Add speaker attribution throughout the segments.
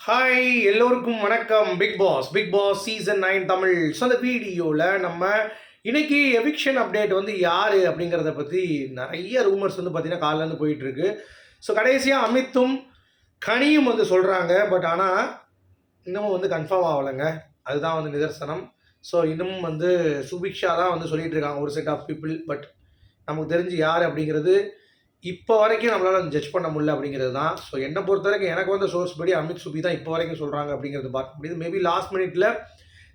Speaker 1: Hi எல்லோருக்கும் வணக்கம். Bigg Boss Bigg Boss season nine Tamil so அந்த வீடியோவில் நம்ம இன்னைக்கு எவிக்ஷன் அப்டேட் வந்து யார் அப்படிங்கிறத பற்றி நிறைய ரூமர்ஸ் வந்து பார்த்தீங்கன்னா காலிலேருந்து போயிட்டுருக்கு. ஸோ கடைசியாக அமித்தும் கனியும் வந்து சொல்கிறாங்க பட் ஆனால் இன்னமும் வந்து கன்ஃபார்ம் ஆகலைங்க. அதுதான் வந்து நிதர்சனம். ஸோ இன்னமும் வந்து சுபிக்ஷா தான் வந்து சொல்லிகிட்டு இருக்காங்க ஒரு செட் ஆஃப் பீப்புள் பட் நமக்கு தெரிஞ்சு யார் அப்படிங்கிறது இப்போ வரைக்கும் நம்மளால் ஜட்ஜ் பண்ண முடியல அப்படிங்கிறது தான். ஸோ என்னை பொறுத்த வரைக்கும் எனக்கு வந்து சோர்ஸ் படி அமித் சுபி தான் இப்போ வரைக்கும் சொல்கிறாங்க அப்படிங்கிறது பார்க்க முடியுது. மேபி லாஸ்ட் மினிட்ல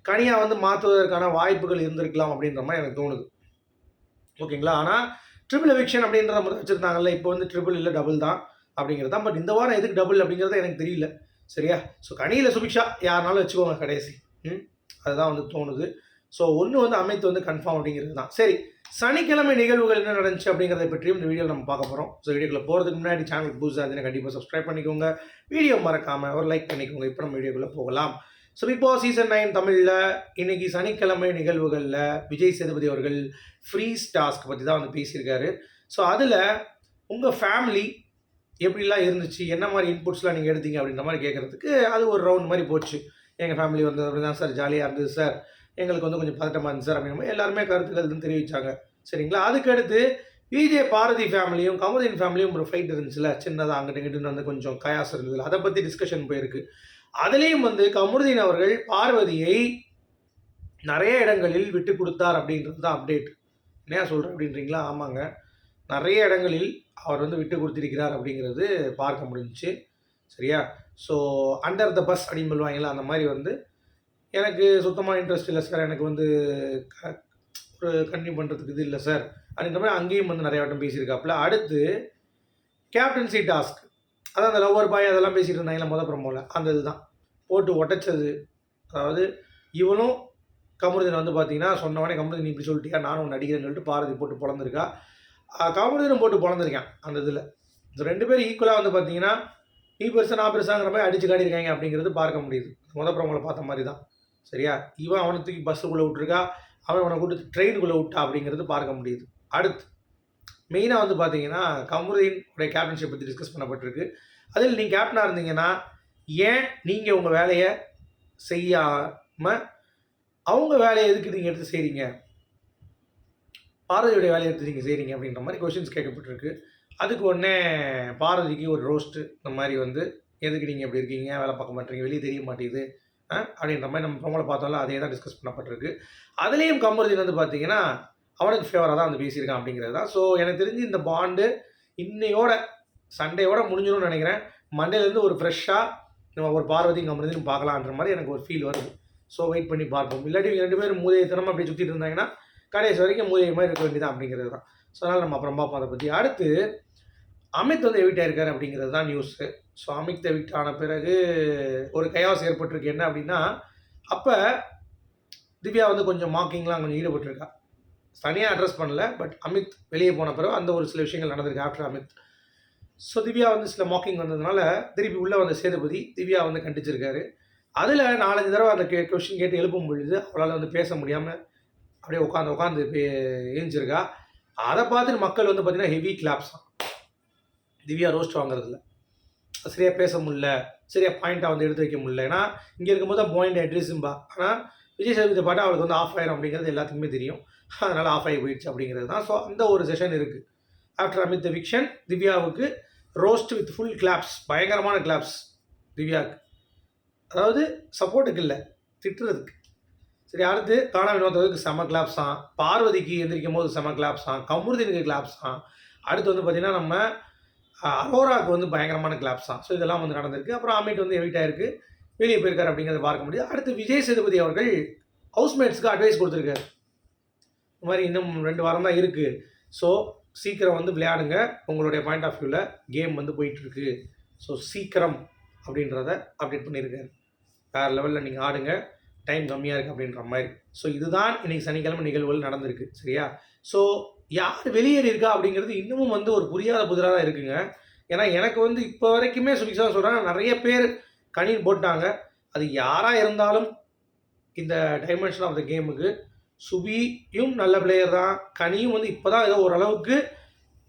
Speaker 1: கனியாக வந்து மாற்றுவதற்கான வாய்ப்புகள் இருந்திருக்கலாம் அப்படின்ற மாதிரி எனக்கு தோணுது. ஓகேங்களா ஆனால் ட்ரிபிள் எவிக்ஷன் அப்படின்றத மட்டும் வச்சுருந்தாங்கல்ல இப்போ வந்து ட்ரிபிள் இல்லை டபுள் தான் அப்படிங்கிறது தான். பட் இந்த வாரம் எதுக்கு டபுள் அப்படிங்கிறது எனக்கு தெரியல. சரியா? ஸோ கனியில் சுபிக்ஷா யாருனாலும் வச்சுக்கோங்க கடைசி. ம்? அதுதான் வந்து தோணுது. ஸோ ஒன்று வந்து அமைத்து வந்து கன்ஃபார்ம் அப்படிங்கிறது தான் சரி சனிக்கிழமை நிகழ்வுகள் என்ன நடந்துச்சு அப்படிங்கிறத பற்றியும் இந்த வீடியோ நம்ம பார்க்க போகிறோம் ஸோ வீடியோக்குள்ள போகிறதுக்கு முன்னாடி சேனலுக்கு புதுசாக இருந்தீங்கன்னா கண்டிப்பாக சப்ஸ்கிரைப் பண்ணிக்கோங்க. வீடியோ மறக்காமல் ஒரு லைக் பண்ணிக்கோங்க. இப்போ நம்ம வீடியோக்குள்ளே போகலாம். So Bigg Boss season nine தமிழில் இன்றைக்கி சனிக்கிழமை நிகழ்வுகளில் விஜய் சேதுபதி அவர்கள் ஃப்ரீஸ் டாஸ்க் பற்றி தான் வந்து பேசியிருக்காரு. ஸோ அதில் உங்கள் ஃபேமிலி எப்படிலாம் இருந்துச்சு? என்ன மாதிரி இன்புட்ஸ்லாம் நீங்கள் எடுத்தீங்க? அப்படின்ற மாதிரி கேட்குறதுக்கு அது ஒரு ரவுண்ட் மாதிரி போச்சு. எங்கள் ஃபேமிலி வந்து அப்படி தான் சார் ஜாலியாக இருந்தது சார் எங்களுக்கு வந்து கொஞ்சம் பதட்டமாக இருந்துச்சு சார் அப்படின்ற எல்லாருமே கருத்துக்கள் வந்து தெரிவித்தாங்க சரிங்களா? அதுக்கடுத்து விஜே பாரதி ஃபேமிலியும் கமலின் ஃபேமிலியும் ஒரு ஃபைட் இருந்துச்சுல சின்னதாக அங்கிட்ட இங்கிட்டு வந்து கொஞ்சம் கயாசம் இருந்தது அதை பற்றி டிஸ்கஷன் போயிருக்கு. அதுலேயும் வந்து கமருதீன் அவர்கள் பார்வதியை நிறைய இடங்களில் விட்டு கொடுத்தார் அப்படின்றது தான் அப்டேட் என்ன சொல்கிறேன் அப்படின்றீங்களா? ஆமாங்க. நிறைய இடங்களில் அவர் வந்து விட்டு கொடுத்திருக்கிறார் அப்படிங்கிறது பார்க்க முடிஞ்சுச்சு. சரியா? ஸோ அண்டர் த பஸ் அப்படின்னு சொல்லுவாங்களா அந்த மாதிரி வந்து எனக்கு சுத்தமாக இன்ட்ரெஸ்ட் இல்லை சார் எனக்கு வந்து க- ஒரு கன்டினியூ பண்ணுறதுக்கு இது இல்லை சார் அப்படின்ற மாதிரி அங்கேயும் வந்து நிறைய வட்டம் பேசியிருக்காப்புல. அடுத்து கேப்டன்சி டாஸ்க் அதான் அந்த லவ்வர் பாய் அதெல்லாம் பேசிகிட்டு இருந்தாங்களா முத ப்ரமோவில் அந்த இதுதான். போட்டு உடைச்சது. அதாவது இவனும் கமருதன் வந்து பார்த்தீங்கன்னா சொன்னவனே கமருதீன் நீ இப்படி சொல்லிட்டியா? நானும் ஒன்று அடிக்கிறேன்னு சொல்லிட்டு பாரதி போட்டு பிறந்திருக்கா கமருதீனும் போட்டு பிறந்திருக்கான் அந்த இதில். இந்த ரெண்டு பேரும் ஈக்குவலாக வந்து பார்த்தீங்கன்னா நீ பெருசா நான் பெருசாங்கிற மாதிரி அடிச்சு காட்டியிருக்காங்க அப்படிங்கிறது பார்க்க முடியுது. முத ப்ரமோல பார்த்த மாதிரி தான். சரியா? இவன் அவனை தூக்கி பஸ்ஸுக்குள்ளே விட்டுருக்கா. அவன் அவனை கூட்டு ட்ரெயினுக்குள்ளே விட்டா அப்படிங்கிறது பார்க்க முடியுது. அடுத்து மெயினாக வந்து பார்த்தீங்கன்னா கமருதீன் உடைய கேப்டன்ஷிப் பற்றி டிஸ்கஸ் பண்ணப்பட்டிருக்கு. அதில் நீங்கள் கேப்டனாக இருந்தீங்கன்னா ஏன் நீங்கள் உங்கள் வேலையை செய்யாமல் அவங்க வேலையை எதுக்கு நீங்கள் எடுத்து செய்கிறீங்க பாரதியுடைய வேலையை எடுத்து நீங்கள் செய்கிறீங்க அப்படின்ற மாதிரி கொஷின்ஸ் கேட்கப்பட்டிருக்கு. அதுக்கு உடனே பாரதிக்கு ஒரு ரோஸ்ட்டு இந்த மாதிரி வந்து எதுக்கு நீங்கள் இப்படி இருக்கீங்க? வேலை பார்க்க மாட்டீங்க. வெளியே தெரிய மாட்டேங்குது. அப்படின்ற மாதிரி நம்ம ப்ரோமோவில் பார்த்தோம்ல அதே தான் டிஸ்கஸ் பண்ணப்பட்டிருக்கு. அதுலேயும் கமருதீன் வந்து பார்த்தீங்கன்னா அவனுக்கு ஃபேவராக தான் வந்து பேசியிருக்கான் அப்படிங்கிறது தான். ஸோ எனக்கு தெரிஞ்சு இந்த பாண்டு இன்னையோட சண்டேயோட முடிஞ்சிடும்னு நினைக்கிறேன். மண்டேலேருந்து ஒரு ஃப்ரெஷ்ஷாக நம்ம ஒரு பார்வதி கமருதீன் பார்க்கலான்ற மாதிரி எனக்கு ஒரு ஃபீல் வருது. ஸோ வெயிட் பண்ணி பார்ப்போம். இல்லாட்டி ரெண்டு பேரும் மூதையை தினமும் அப்படியே சுற்றிட்டு இருந்தாங்கன்னா கடைசி வரைக்கும் மூதையை மாதிரி இருக்க வேண்டியதான் அப்படிங்கிறது தான். ஸோ அதனால் நம்ம அப்புறம் பார்ப்போம். அதை பற்றி அடுத்து அமித் வந்து எவிட் ஆயிருக்காரு அப்படிங்கிறது தான் நியூஸு ஸோ அமித் எவிட் ஆன பிறகு ஒரு கயாஸ் ஏற்பட்டிருக்கு. என்ன அப்படின்னா அப்போ திவ்யா வந்து கொஞ்சம் மாக்கிங்லாம் கொஞ்சம் ஈடுபட்டிருக்கா. தனியாக அட்ரஸ் பண்ணல பட் அமித் வெளியே போன பிறகு அந்த ஒரு சில விஷயங்கள் நடந்திருக்கு ஆஃப்டர் அமித். ஸோ திவ்யா வந்து சில மாக்கிங் வந்ததுனால திருப்பி உள்ளே வந்த சேதுபதி திவ்யா வந்து கண்டிச்சிருக்காரு. அதில் நாலஞ்சு தடவை அந்த கே கொஷின் கேட்டு எழுப்பும் பொழுது அவளால் வந்து பேச முடியாமல் அப்படியே உட்காந்து உட்காந்து எழுந்திருக்கா அதை பார்த்துட்டு மக்கள் வந்து பார்த்தீங்கன்னா ஹெவி கிளாப்ஸ் தான் திவ்யா ரோஸ்ட் வாங்குறதில்ல. சரியாக பேச முடில சரியாக பாயிண்ட்டாக வந்து எடுத்து வைக்க முடியல. ஏன்னா இங்கே இருக்கும்போது தான் பாயிண்ட் அட்ரஸும்பா ஆனால் விஜய் சேதுபதி பாட்டு அவளுக்கு வந்து ஆஃப் ஆயிரும் அப்படிங்கிறது எல்லாத்துக்குமே தெரியும். அதனால் ஆஃப் ஆகி போயிடுச்சு அப்படிங்கிறது தான். ஸோ அந்த ஒரு செஷன் இருக்குது ஆஃப்டர் அமித் விக்ஷன் திவ்யாவுக்கு ரோஸ்ட் வித் ஃபுல் கிளாப்ஸ் பயங்கரமான கிளாப்ஸ் திவ்யாவுக்கு. அதாவது சப்போர்ட்டுக்கு இல்லை திட்டுறதுக்கு. சரி அடுத்து காணா வினோதத்துக்கு செம கிளாப்ஸ் தான். பார்வதிக்கு எந்திரிக்கும் போது செம கிளாப்ஸ் தான். கமருதீனுக்கு கிளாப்ஸ் தான். அடுத்து வந்து பார்த்திங்கன்னா நம்ம அரோராவுக்கு வந்து பயங்கரமான கிளாப்ஸ் தான். ஸோ இதெல்லாம் வந்து நடந்திருக்கு. அப்புறம் அமிட் வந்து எவிட் ஆயிருக்கு. வெளியே போயிருக்காரு அப்படிங்கிறத பார்க்க முடியுது. அடுத்து விஜய் சேதுபதி அவர்கள் ஹவுஸ்மேட்ஸ்க்கு அட்வைஸ் கொடுத்துருக்காரு. இந்த மாதிரி இன்னும் ரெண்டு வாரம் தான் இருக்குது ஸோ சீக்கிரம் வந்து விளையாடுங்க. உங்களுடைய பாயிண்ட் ஆஃப் வியூவில் கேம் வந்து போயிட்டுருக்கு. ஸோ சீக்கிரம் அப்படின்றத அப்டேட் பண்ணியிருக்காரு. வேறு லெவலில் நீங்கள் ஆடுங்க. டைம் கம்மியாக இருக்குது அப்படின்ற மாதிரி. ஸோ இதுதான் இன்னைக்கு சனிக்கிழமை நிகழ்வுகள் நடந்திருக்கு சரியா? ஸோ யார் வெளியேறி இருக்கா அப்படிங்கிறது இன்னமும் வந்து ஒரு புரியாத புதிராக தான் இருக்குங்க. ஏன்னா எனக்கு வந்து இப்போ வரைக்குமே சுபிக்ஷா சொல்கிறாங்க நிறைய பேர் கணின் போட்டாங்க. அது யாராக இருந்தாலும் இந்த டைமென்ஷன் ஆஃப் த கேமுக்கு சுபியும் நல்ல பிளேயர் தான். கனியும் வந்து இப்போ தான் ஏதோ ஓரளவுக்கு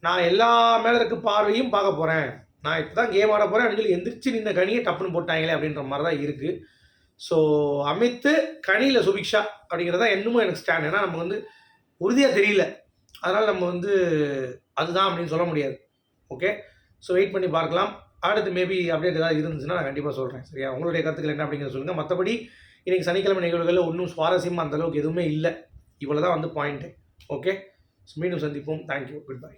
Speaker 1: நான் எல்லா மேலே இருக்க பார்வையும் பார்க்க போகிறேன் நான் இப்போ தான் கேம் ஆட போகிறேன் அப்படின்னு சொல்லி எந்திரிச்சு நின்ன கனியை டப்புன்னு போட்டாங்களே அப்படின்ற மாதிரி தான் இருக்குது ஸோ அமித்து கனியில் சுபிக்ஷா அப்படிங்கிறது தான் இன்னமும் எனக்கு ஸ்டாண்ட் ஏன்னா நம்ம வந்து உறுதியாக தெரியல. அதனால் நம்ம வந்து அதுதான் அப்படின்னு சொல்ல முடியாது. ஓகே ஸோ வெயிட் பண்ணி பார்க்கலாம். அடுத்து மேபி அப்டேட் ஏதாவது இருந்துச்சுன்னா நான் கண்டிப்பாக சொல்கிறேன் சரியா? உங்களுடைய கருத்துக்கள் என்ன அப்படிங்கிறத சொல்லுங்கள் மற்றபடி இன்றைக்கி சனிக்கிழமை நிகழ்வுகளில் ஒன்றும் சுவாரஸ்யமாக அந்தளவுக்கு எதுவுமே இல்லை. இவ்வளோ தான் வந்து பாயிண்ட்டு ஓகே ஸோ மீண்டும் சந்திப்போம். Thank you good bye